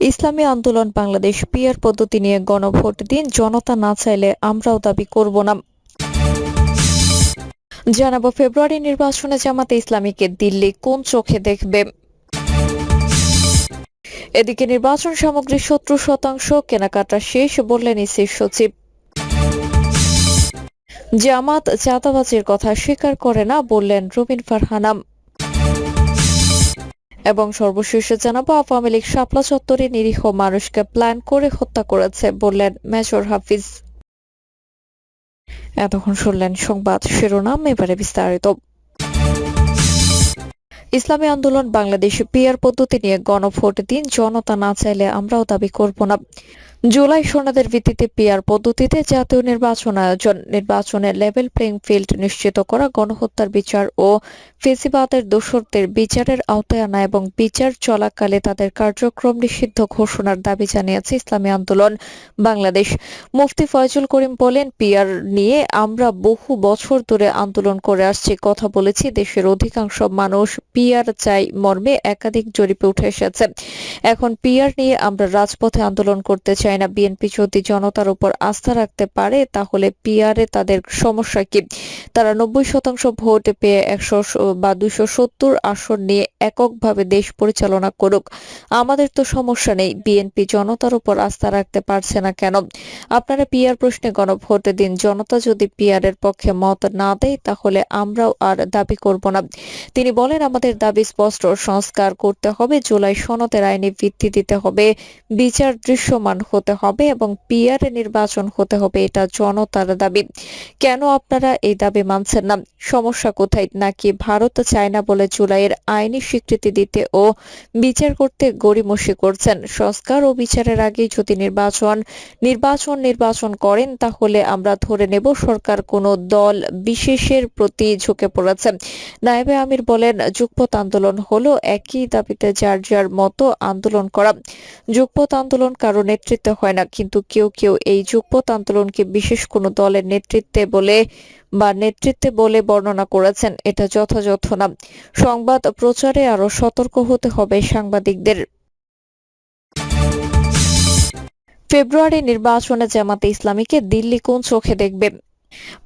ইসলামী আন্দোলন বাংলাদেশ পিয়ার পদ্ধতি নিয়ে গণভোট দিন, জনতা না চাইলে আমরাও দাবি করব না। জানাব, ফেব্রুয়ারি নির্বাচনে জামাতে ইসলামীকে দিল্লি কোন চোখে দেখবে? এদিকে নির্বাচন সামগ্রী সত্তর শতাংশ, কেনাকাটা শেষ বললেন ইসির সচিব। জামাত চাঁদাবাজির কথা স্বীকার করে না বললেন রবিন ফারহানাম এবং সর্বশেষ জানাব, আওয়ামী লীগ শাপলা চত্বরে নিরীহ মানুষকে প্ল্যান করে হত্যা করেছে বললেন মেজর হাফিজ। এতক্ষণ শুনলেন সংবাদ শিরোনাম, এবারে বিস্তারিত। ইসলামী আন্দোলন বাংলাদেশে পিয়ার পদ্ধতি নিয়ে গণভোট দিন, জনতা না চাইলে আমরাও দাবি করব না। জুলাই সনদের ভিত্তিতে পিয়ার পদ্ধতিতে জাতীয় নির্বাচন আয়োজন। নির্বাচনের লেভেল প্লেইং ফিল্ড নিশ্চিত করা, গণহত্যার বিচার ও ফেসিবাদের দোষরদের বিচারের আওতায় আনা এবং বিচার চলাকালে তাদের কার্যক্রম নিষিদ্ধ ঘোষণার দাবি জানিয়েছে ইসলামী আন্দোলন বাংলাদেশ। মুফতি ফয়জুল করিম বলেন পিয়ার নিয়ে আমরা বহু বছর ধরে আন্দোলন করে আসছি, কথা বলেছি, দেশের অধিকাংশ মানুষ পিয়ার চাই মর্মে একাধিক জরিপে উঠে এসেছে। এখন পিয়ার নিয়ে আমরা রাজপথে আন্দোলন করতে চাই। না বিএনপি যদি জনতার উপর আস্থা রাখতে পারে, তাহলে পিয়ারে তাদের সমস্যা কি? তারা নব্বই শতাংশ ভোট পেয়ে একশো বা দুইশো সত্তর আসন নিয়ে এককভাবে দেশ পরিচালনা করুক। আমাদের তো সমস্যা নেই, বিএনপি জনতার উপর আস্থা রাখতে পারছে না কেন? আপনারা পিয়ার প্রশ্নে গণভোট দিন, জনতা যদি পিয়ারের পক্ষে মত না দেয়, তাহলে আমরাও আর দাবি করব না। তিনি বলেন, আমাদের দাবি স্পষ্ট, সংস্কার করতে হবে, জুলাই সনদের আইনে ভিত্তি দিতে হবে, বিচার দৃশ্যমান হতে হবে এবং পিয়ারে নির্বাচন হতে হবে এটা জনতার দাবি। কেন আপনারা এই দাবি মানছেন না? সমস্যা কোথায়? নাকি ভারত চায় না বলে জুলাইয়ের আইনি স্বীকৃতি দিতে ও বিচার করতে গড়িমসি করছেন? সংস্কার ও বিচারের আগে যদি নির্বাচন নির্বাচন নির্বাচন করেন, তাহলে আমরা ধরে নেব সরকার কোনো দল বিশেষের প্রতি ঝুঁকে পড়েছে। নায়েবে আমির বলেন যুগপথ আন্দোলন হলো একই দাবিতে যার যার মতো আন্দোলন করা। যুগপথ আন্দোলন কারও নেতৃত্বে হয় না, কিন্তু কেউ কেউ এই যুগপথ আন্দোলনকে বিশেষ কোনো দলের নেতৃত্বে বলে বা নেতৃত্বে বলে বর্ণনা করেছেন, এটা যথাযথ না। সংবাদ প্রচারে আরও সতর্ক হতে হবে সাংবাদিকদের। ফেব্রুয়ারি নির্বাচনে জামাতে ইসলামীকে দিল্লি কোন চোখে দেখবে?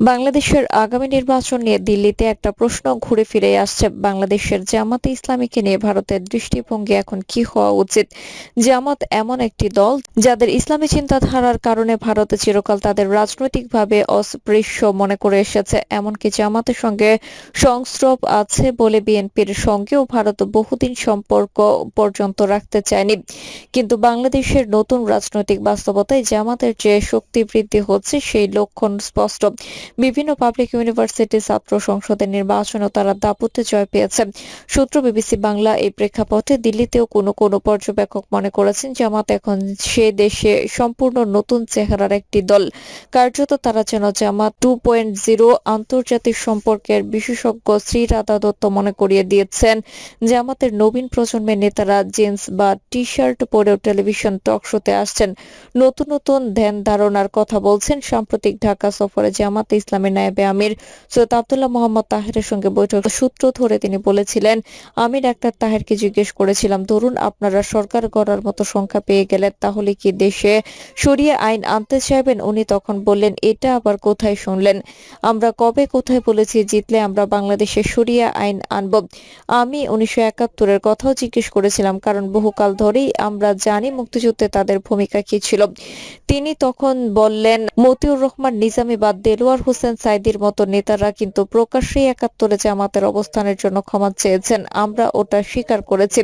বাংলাদেশের আগামী নির্বাচন নিয়ে দিল্লিতে একটা প্রশ্ন ঘুরে ফিরে আসছে। বাংলাদেশের জামাতে ইসলামীকে নিয়ে ভারতের দৃষ্টিভঙ্গি এখন কি হওয়া উচিত? জামাত এমন একটি দল যাদের ইসলামী চিন্তাধারার কারণে ভারত চিরকাল তাদের রাজনৈতিকভাবে অস্পৃশ্য মনে করে এসেছে। এমনকি জামাতের সঙ্গে সংস্রব আছে বলে বিএনপির সঙ্গেও ভারত বহুদিন সম্পর্ক পর্যন্ত রাখতে চায়নি। কিন্তু বাংলাদেশের নতুন রাজনৈতিক বাস্তবতায় জামাতের যে শক্তি বৃদ্ধি হচ্ছে সেই লক্ষণ স্পষ্ট। বিভিন্ন পাবলিক ইউনিভার্সিটি ছাত্র সংসদের নির্বাচনেও তারা দাপুতে জয় পেয়েছে। সূত্র বিবিসি বাংলা এই প্রেক্ষাপটে দিল্লিতেও কোনো কোনো পর্যবেক্ষক মনে করেছেন, জামাত এখন সে দেশে সম্পূর্ণ নতুন চেহারার একটি দল। কার্যত তারা যেন জামাত টু পয়েন্ট জিরো আন্তর্জাতিক সম্পর্কের বিশেষজ্ঞ শ্রী রাধা দত্ত মনে করিয়ে দিয়েছেন, জামাতের নবীন প্রজন্মের নেতারা জিন্স বা টি শার্ট পরেও টেলিভিশন টক শোতে আসছেন। নতুন নতুন ধ্যান ধারণার কথা বলছেন সাম্প্রতিক ঢাকা সফরে জামাতে ইসলামের নায়েবে আমির সৈয়দ আবদুল্লাহ মোহাম্মদ তাহেরের সঙ্গে বৈঠক সূত্র ধরে তিনি বলেছিলেন আমি ডাক্তার তাহেরকে জিজ্ঞেস করেছিলাম, ধরুন আপনারা সরকার গড়ার মতো সংখ্যা পেয়ে গেলেন, তাহলে কি দেশে সরিয়ে আইন আনতে চাইবেন? উনি তখন বললেন, এটা আবার কোথায় শুনলেন? আমরা কবে কোথায় বলেছি, জিতলে আমরা বাংলাদেশে সরিয়া আইন আনব আমি উনিশশো একাত্তরের কথাও জিজ্ঞেস করেছিলাম, কারণ বহুকাল ধরেই আমরা জানি মুক্তিযুদ্ধে তাদের ভূমিকা কি ছিল। তিনি তখন বললেন, মতিউর রহমান নিজামী বা দেলোয়ার হোসেন সাইদির মতো নেতারা কিন্তু প্রকাশ্যেই একাত্তরে জামাতের অবস্থানের জন্য ক্ষমা চেয়েছেন। আমরা ওটা স্বীকার করেছি।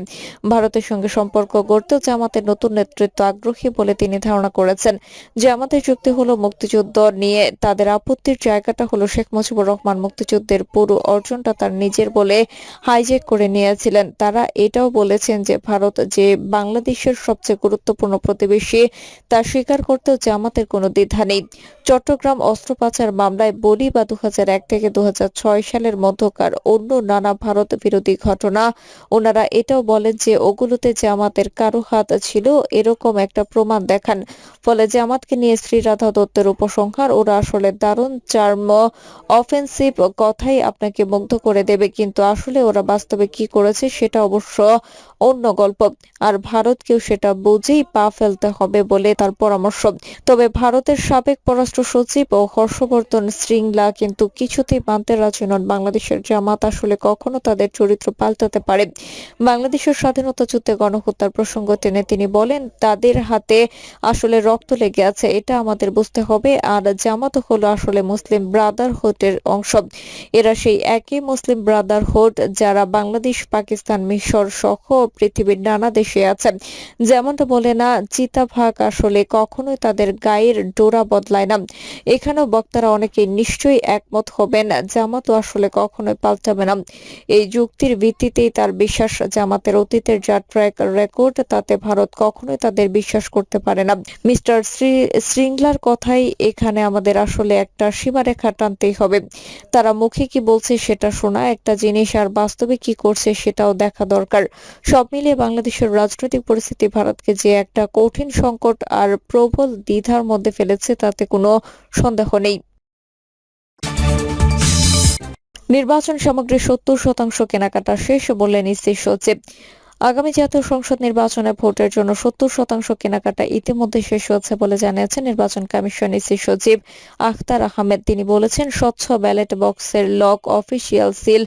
ভারতের সঙ্গে সম্পর্ক গড়তেও জামাতের নতুন নেতৃত্ব আগ্রহী বলে তিনি ধারণা করেছেন। জামাতের যুক্তি হলো মুক্তিযুদ্ধ নিয়ে। তাদের আপত্তির জায়গাটা হলো শেখ মুজিবুর রহমান মুক্তিযুদ্ধের পুরো অর্জনটা তার নিজের বলে হাইজেক করে নিয়েছিলেন। তারা এটাও বলেছেন যে ভারত যে বাংলাদেশের সবচেয়ে গুরুত্বপূর্ণ প্রতিবেশী, তা স্বীকার করতেও জামাতের কোনো দ্বিধা নেই। চট্টগ্রাম অস্ত্র পাচার মামলায় বলি বা দু হাজার এক থেকে দু হাজার ছয় সালের মধ্যকার অন্য নানা ভারত বিরোধী ঘটনা। ওনারা এটাও বলেন যে, ওগুলোতে জামাতের কারও হাত ছিল, এরকম একটা প্রমাণ দেখান। ফলে জামাতকে নিয়ে শ্রীরাধা দত্তের উপসংহার, ওরা আসলে দারুণ চার্ম অফেন্সিভ কথাই আপনাকে মুগ্ধ করে দেবে। কিন্তু আসলে ওরা বাস্তবে কি করেছে, সেটা অবশ্য অন্য গল্প। আর ভারতকেও সেটা বুঝেই পা ফেলতে হবে বলে তার পরামর্শ। তবে ভারতের সাবেক পররাষ্ট্র সচিব ও হর্ষবর্ধন শ্রীংলা কিন্তু কিছুতেই মানতে রাজি নন। বাংলাদেশের জামাত আসলে কখনো তাদের চরিত্র পাল্টাতে পারে। বাংলাদেশের স্বাধীনতা যুদ্ধে গণহত্যার প্রসঙ্গ টেনে তিনি বলেন, তাদের হাতে আসলে রক্ত লেগে আছে, এটা আমাদের বুঝতে হবে। আর জামাত হলো আসলে মুসলিম ব্রাদারহুডের অংশ। এরা সেই একই মুসলিম ব্রাদারহুড যারা বাংলাদেশ, পাকিস্তান মিশর সহ পৃথিবীর নানা দেশে আছে। যেমনটা বলে না, চিতাভাগ আসলে কখনোই তাদের গায়ের ডোরা বদলায় না। এখানেও বক্তারা অনেকে নিশ্চয়ই একমত হবেন, জামাতও আসলে কখনোই পাল্টাবে না। এই যুক্তির ভিত্তিতেই তার বিশ্বাস জামাতের অতীতের যা ট্র্যাক রেকর্ড তাতে ভারত কখনোই তাদের বিশ্বাস করতে পারে না। মিস্টার শ্রী, শৃঙ্গলার কথাই এখানে আমাদের আসলে একটা সীমারেখা টানতেই হবে। তারা মুখে কি বলছে সেটা শোনা, একটা জিনিস আর বাস্তবে কি করছে সেটাও দেখা দরকার। সব মিলিয়ে বাংলাদেশের রাজনৈতিক পরিস্থিতি ভারতকে যে একটা কঠিন সংকট আর প্রবল দ্বিধার মধ্যে ফেলেছে, তাতে কোনো সন্দেহ নেই। নির্বাচন সামগ্রী সত্তর শতাংশ কেনাকাটা শেষ বললেন ইসি সচিব। আগামী জাতীয় সংসদ নির্বাচনে ভোটের জন্য সত্তর শতাংশ কেনাকাটা ইতিমধ্যে শেষ হয়েছে বলে জানিয়েছেন নির্বাচন কমিশন ইসি সচিব আখতার আহমেদ। তিনি বলেছেন, স্বচ্ছ ব্যালট বক্সের lock, official seal,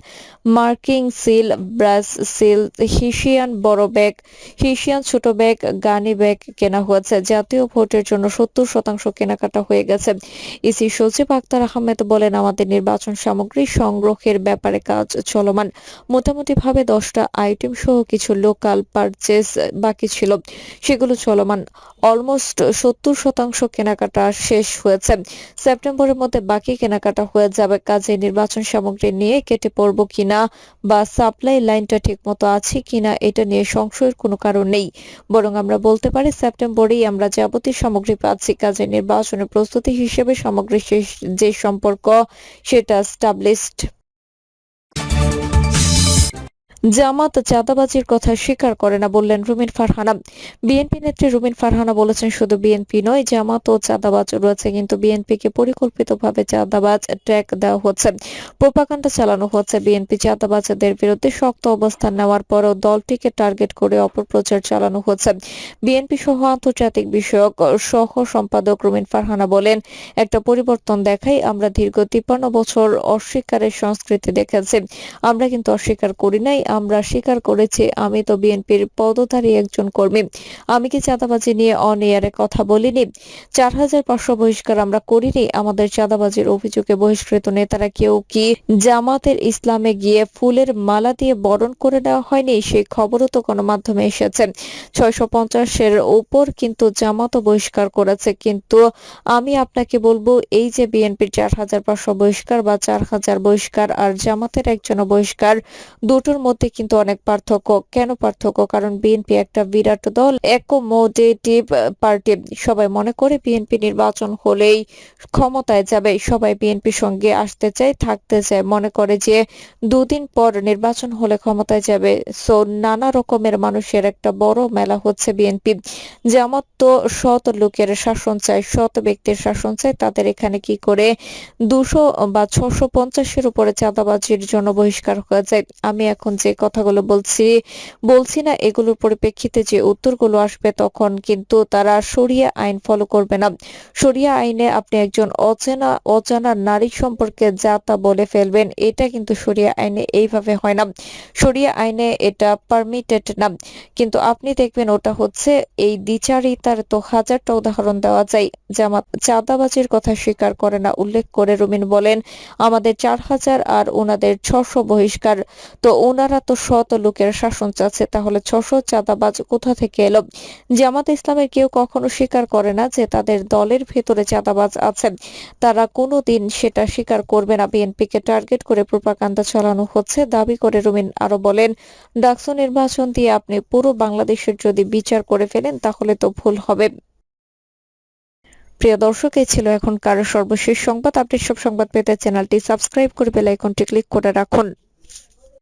marking seal, brass seal, hessian বড় ব্যাগ, হিসিয়ান ছোট ব্যাগ, গানি ব্যাগ কেনা হয়েছে। জাতীয় ভোটের জন্য সত্তর শতাংশ কেনাকাটা হয়ে গেছে। ইসি সচিব আখতার আহমেদ বলেন, আমাদের নির্বাচন সামগ্রী সংগ্রহের ব্যাপারে কাজ চলমান। মোটামুটি ভাবে দশটা আইটেম সহ কিছু লোকাল পারচেস বাকি ছিল। সেগুলো চলমান। অলমোস্ট সত্তর শতাংশ কেনাকাটা শেষ হয়েছে। সেপ্টেম্বরের মধ্যে বাকি কেনাকাটা হয়ে যাবে। কাজে নির্বাচন সামগ্রী নিয়ে কেটে পড়ব কিনা বা সাপ্লাই লাইনটা ঠিকমতো আছে কিনা এটা নিয়ে সংশয়ের কোনো কারণ নেই। বরং আমরা বলতে পারি সেপ্টেম্বরেই আমরা যাবতীয় সামগ্রী পাচ্ছি। কাজে নির্বাচনের প্রস্তুতি হিসেবে সামগ্রী যে সম্পর্ক সেটা স্টাবলিশড জামাত চাঁদাবাজির কথা স্বীকার করে না বললেন রুমিন ফারহানা। বিএনপি নেত্রী রুমিন ফারহানা বলেছেন, শুধু বিএনপি নয়, জামাত ও চাঁদাবাজ রয়েছে, কিন্তু বিএনপিকে পরিকল্পিতভাবে চাঁদাবাজ ট্যাগ দেওয়া হচ্ছে। প্রোপাকাণ্ডা চালানো হচ্ছে বিএনপি চাঁদাবাজদের বিরুদ্ধে শক্ত অবস্থান নেওয়ার পরও দলটিকে টার্গেট করে অপপ্রচার চালানো হচ্ছে। বিএনপি সহ আন্তর্জাতিক বিষয়ক সহ সম্পাদক রুমিন ফারহানা বলেন, একটা পরিবর্তন দেখাই আমরা দীর্ঘ তিপ্পান্ন বছর অস্বীকারের সংস্কৃতি দেখেছি। আমরা কিন্তু অস্বীকার করি নাই আমরা স্বীকার করেছি, আমি তো বিএনপির পদধারী একজন কর্মী। আমি কি চাঁদাবাজি নিয়ে অন এয়ারে কথা বলিনি? চার হাজার পাঁচশো বহিষ্কার আমরা করিনি। আমাদের চাঁদাবাজির অভিযোগে বহিষ্কৃত নেতারা কেউ কি জামাতের ইসলামে গিয়ে ফুলের মালা দিয়ে বরণ করে নেওয়া হয়নি? সেই খবরও তো গণমাধ্যমে এসেছে। ছয়শো পঞ্চাশের উপর কিন্তু জামাতও বহিষ্কার করেছে। কিন্তু আমি আপনাকে বলব, এই যে বিএনপির চার হাজার পাঁচশো বহিষ্কার বা চার হাজার বহিষ্কার আর জামাতের একজন বহিষ্কার, দুটোর মধ্যে মধ্যে কিন্তু অনেক পার্থক্য। কেন পার্থক্য? কারণ বিএনপি একটা বিরাট দল একোমোডেটিভ পার্টি। সবাই মনে করে বিএনপি নির্বাচন হলেই ক্ষমতায় যাবে। সবাই বিএনপির সঙ্গে আসতে চায়, থাকতে চায়। মনে করে যে দুদিন পর নির্বাচন হলে ক্ষমতায় যাবে। সো নানা রকমের মানুষের একটা বড় মেলা হচ্ছে বিএনপি। জামাত তো শত লোকের শাসন চায় শত ব্যক্তির শাসন চায়। তাদের এখানে কি করে দুশো বা ছশো পঞ্চাশের উপরে চাঁদাবাজির জন্য বহিষ্কার হয়ে যায়। আমি এখন যে কথাগুলো বলছি বলছি না এগুলোর পরিপ্রেক্ষিতে যে উত্তরগুলো আসবে তখন কিন্তু তারা সরিয়া আইন ফলো করবে না। সরিয়া আইনে আপনি একজন অচেনা, অজানা নারী সম্পর্কে যা তা বলে ফেলবেন, এটা কিন্তু সরিয়া আইনে এইভাবে হয় না। সরিয়া আইনে এটা পারমিটেড না। কিন্তু আপনি দেখবেন ওটা হচ্ছে এই দ্বিচারিতার তো হাজারটা উদাহরণ দেওয়া যায়। জামাত চাঁদাবাজির কথা স্বীকার করে না, উল্লেখ করে রুমিন বলেন, আমাদের চার হাজার আর ওনাদের ছশো বহিষ্কার। তো ওনারা তো শত লোকের শাসন চাচ্ছে, তাহলে ছশো চাঁদাবাজ কোথা থেকে এলো? জামাত ইসলামের কেউ কখনো স্বীকার করে না যে তাদের দলের ভেতরে চাঁদাবাজ আছে। তারা কোনো দিন সেটা স্বীকার করবে না। বিএনপিকে টার্গেট করে প্রোপাকাণ্ডা চালানো হচ্ছে, দাবি করে রুমিন আরও বলেন, ডাকসু নির্বাচন দিয়ে আপনি পুরো বাংলাদেশের যদি বিচার করে ফেলেন, তাহলে তো ভুল হবে। প্রিয় দর্শক, এই ছিল এখনকার সর্বশেষ সংবাদ। আপডেট সব সংবাদ পেতে চ্যানেলটি সাবস্ক্রাইব করে বেল আইকনটি ক্লিক করে রাখুন।